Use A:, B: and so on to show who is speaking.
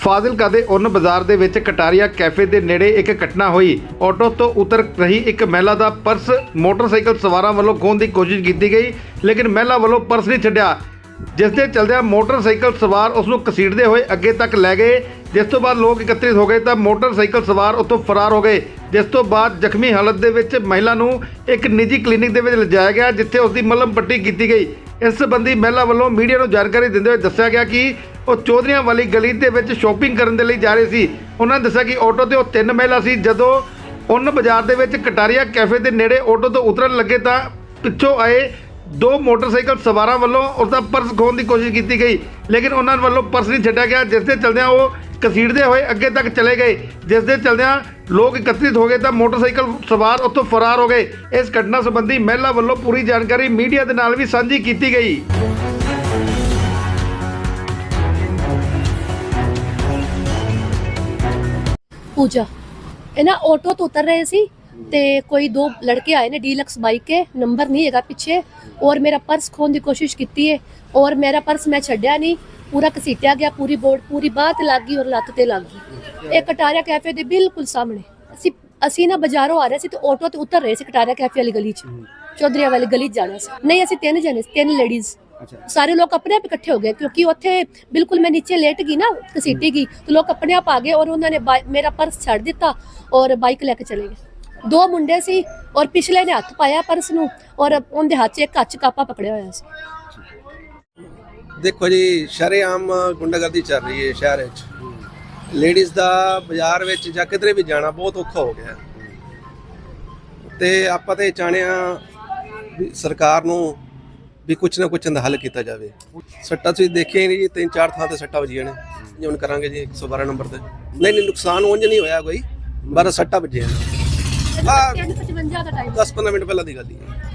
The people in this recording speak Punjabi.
A: ਫਾਜ਼ਿਲਕਾ ਦੇ ਉਨ ਬਾਜ਼ਾਰ ਦੇ ਵਿੱਚ ਕਟਾਰੀਆ ਕੈਫੇ ਦੇ ਨੇੜੇ ਇੱਕ ਘਟਨਾ ਹੋਈ। ਆਟੋ ਤੋਂ ਉਤਰ ਰਹੀ ਇੱਕ ਮਹਿਲਾ ਦਾ ਪਰਸ ਮੋਟਰਸਾਈਕਲ ਸਵਾਰਾਂ ਵੱਲੋਂ ਖੋਹਣ ਦੀ ਕੋਸ਼ਿਸ਼ ਕੀਤੀ ਗਈ, ਲੇਕਿਨ ਮਹਿਲਾ ਵੱਲੋਂ ਪਰਸ ਨਹੀਂ ਛੱਡਿਆ। ਜਿਸ ਦੇ ਚਲਦਿਆਂ ਮੋਟਰਸਾਈਕਲ ਸਵਾਰ ਉਸ ਨੂੰ ਘਸੀਟਦੇ ਹੋਏ ਅੱਗੇ ਤੱਕ ਲੈ ਗਏ। ਜਿਸ ਤੋਂ ਬਾਅਦ ਲੋਕ ਇਕੱਤਰਿਤ ਹੋ ਗਏ ਤਾਂ ਮੋਟਰਸਾਈਕਲ ਸਵਾਰ ਉੱਥੋਂ ਫਰਾਰ ਹੋ ਗਏ। ਜਿਸ ਤੋਂ ਬਾਅਦ ਜ਼ਖਮੀ ਹਾਲਤ ਦੇ ਵਿੱਚ ਮਹਿਲਾ ਨੂੰ ਇੱਕ ਨਿੱਜੀ ਕਲੀਨਿਕ ਦੇ ਵਿੱਚ ਲਿਜਾਇਆ ਗਿਆ, ਜਿੱਥੇ ਉਸ ਦੀ ਮਲਮ ਪੱਟੀ ਕੀਤੀ ਗਈ। ਇਸ ਸੰਬੰਧੀ ਮਹਿਲਾ ਵੱਲੋਂ ਮੀਡੀਆ ਨੂੰ ਜਾਣਕਾਰੀ ਦਿੰਦੇ ਹੋਏ ਦੱਸਿਆ ਗਿਆ ਕਿ ਉਹ ਚੌਧਰੀਆਂ ਵਾਲੀ ਗਲੀ ਦੇ ਵਿੱਚ ਸ਼ਾਪਿੰਗ ਕਰਨ ਦੇ ਲਈ ਜਾ ਰਹੇ ਸੀ। ਉਹਨਾਂ ਨੇ ਦੱਸਿਆ ਕਿ ਆਟੋ ਤੇ ਉਹ ਤਿੰਨ ਮਹਿਲਾ ਸੀ। ਜਦੋਂ ਉਨ ਬਾਜ਼ਾਰ ਦੇ ਵਿੱਚ ਕਟਾਰੀਆ ਕੈਫੇ ਦੇ ਨੇੜੇ ਆਟੋ ਤੋਂ ਉਤਰਨ ਲੱਗੇ ਤਾਂ ਪਿੱਛੋਂ ਆਏ ਦੋ ਮੋਟਰਸਾਈਕਲ ਸਵਾਰਾਂ ਵੱਲੋਂ ਉਸ ਦਾ ਪਰਸ ਖੋਹਣ ਦੀ ਕੋਸ਼ਿਸ਼ ਕੀਤੀ ਗਈ। ਲੇਕਿਨ ਉਹਨਾਂ ਵੱਲੋਂ ਪਰਸ ਨਹੀਂ ਛੱਡਿਆ ਗਿਆ। ਜਿਸ ਦੇ ਚਲਦਿਆਂ ਉਹ ਘਸੀੜਦੇ ਹੋਏ ਅੱਗੇ ਤੱਕ ਚਲੇ ਗਏ। ਜਿਸ ਦੇ ਚਲਦਿਆਂ ਲੋਕ ਇਕੱਤਰਿਤ ਹੋ ਗਏ ਤਾਂ ਮੋਟਰਸਾਈਕਲ ਸਵਾਰ ਉੱਥੋਂ ਫਰਾਰ ਹੋ ਗਏ। ਇਸ ਘਟਨਾ ਸੰਬੰਧੀ ਮਹਿਲਾ ਵੱਲੋਂ ਪੂਰੀ ਜਾਣਕਾਰੀ ਮੀਡੀਆ ਦੇ ਨਾਲ ਵੀ ਸਾਂਝੀ ਕੀਤੀ ਗਈ।
B: पूजा ਇਹ ਨਾ ਆਟੋ ਤੋਂ ਉਤਰ ਰਹੇ ਸੀ ਤੇ ਕੋਈ ਦੋ ਲੜਕੇ ਆਏ ਨੇ ਡੀਲਕਸ ਬਾਈਕ ਕੇ ਨੰਬਰ ਨਹੀਂ ਹੈਗਾ ਪਿੱਛੇ। ਔਰ ਮੇਰਾ ਪਰਸ ਖੋਣ ਦੀ ਕੋਸ਼ਿਸ਼ ਕੀਤੀ ਹੈ ਔਰ ਮੇਰਾ ਪਰਸ ਮੈਂ ਛੱਡਿਆ ਨਹੀਂ। ਪੂਰਾ ਘਸੀਟਿਆ ਗਿਆ ਪੂਰੀ ਬੋਰਡ ਪੂਰੀ ਬਾਹ ਤੇ ਲੱਗ ਗਈ ਔਰ ਲੱਤ ਤੇ ਲੱਗ ਗਈ। ਇਹ ਕਟਾਰੀਆ ਕੈਫੇ ਦੇ ਬਿਲਕੁਲ ਸਾਹਮਣੇ। ਅਸੀਂ ਅਸੀਂ ਨਾ ਬਾਜ਼ਾਰੋਂ ਆ ਰਹੇ ਸੀ ਤੇ ਆਟੋ ਤੇ ਉਤਰ ਰਹੇ ਸੀ ਕਟਾਰੀਆ ਕੈਫੇ ਵਾਲੀ ਗਲੀ 'ਚ। ਚੌਧਰੀਆਂ ਵਾਲੀ ਗਲੀ 'ਚ ਜਾਣਾ ਸੀ। ਨਹੀਂ ਅਸੀਂ ਤਿੰਨ ਜਣੇ ਤਿੰਨ ਲੇਡੀਜ਼ ਸਾਰੇ ਲੋਕ ਆਪਣੇ ਆਪ ਇਕੱਠੇ ਹੋ ਗਏ, ਕਿਉਂਕਿ ਉੱਥੇ ਬਿਲਕੁਲ ਮੈਂ ਨੀਚੇ ਲੇਟ ਗਈ ਨਾ ਘਸੀਟੀ ਗਈ। ਤੇ ਲੋਕ ਆਪਣੇ ਆਪ ਆ ਗਏ ਔਰ ਉਹਨਾਂ ਨੇ ਮੇਰਾ ਪਰਸ ਛੱਡ ਦਿੱਤਾ ਔਰ ਬਾਈਕ ਲੈ ਕੇ ਚਲੇ ਗਏ। ਦੋ ਮੁੰਡੇ ਸੀ ਔਰ ਪਿਛਲੇ ਨੇ ਹੱਥ ਪਾਇਆ ਪਰਸ ਨੂੰ ਔਰ ਉਹਦੇ ਹੱਥ 'ਚ ਇੱਕ ਕੱਚ ਕਾਪਾ ਪਕੜਿਆ ਹੋਇਆ ਸੀ।
C: ਦੇਖੋ ਜੀ, ਸ਼ਰੇਆਮ ਗੁੰਡਾਗਰਦੀ ਚੱਲ ਰਹੀ ਹੈ ਸ਼ਹਿਰ ਵਿੱਚ। ਲੇਡੀਜ਼ ਦਾ ਬਾਜ਼ਾਰ ਵਿੱਚ ਜਾਂ ਕਿਧਰੇ ਵੀ ਜਾਣਾ ਬਹੁਤ ਔਖਾ ਹੋ ਗਿਆ। ਤੇ ਆਪਾਂ ਤੇ ਚਾਹੁੰਦੇ ਸਰਕਾਰ ਨੂੰ ਵੀ ਕੁਝ ਨਾ ਕੁਝ ਦਾ ਹੱਲ ਕੀਤਾ ਜਾਵੇ। ਸੱਟਾਂ ਤੁਸੀਂ ਦੇਖਿਆ ਹੀ ਨਹੀਂ ਜੀ ਤਿੰਨ ਚਾਰ ਥਾਂ ਤੇ ਸੱਟਾਂ ਵੱਜੀਆਂ ਨੇ। ਜੀ ਹੁਣ ਕਰਾਂਗੇ ਜੀ 112 ਨੰਬਰ ਤੇ। ਨਹੀਂ ਨਹੀਂ ਨੁਕਸਾਨ ਉਂਝ ਨਹੀਂ ਹੋਇਆ ਕੋਈ ਪਰ ਸੱਟਾਂ ਵੱਜੀਆਂ ਨੇ। ਆਹ
B: 355 ਦਾ ਟਾਈਮ
C: 10 15 ਮਿੰਟ ਪਹਿਲਾਂ ਦੀ ਗੱਲ ਹੀ ਹੈ।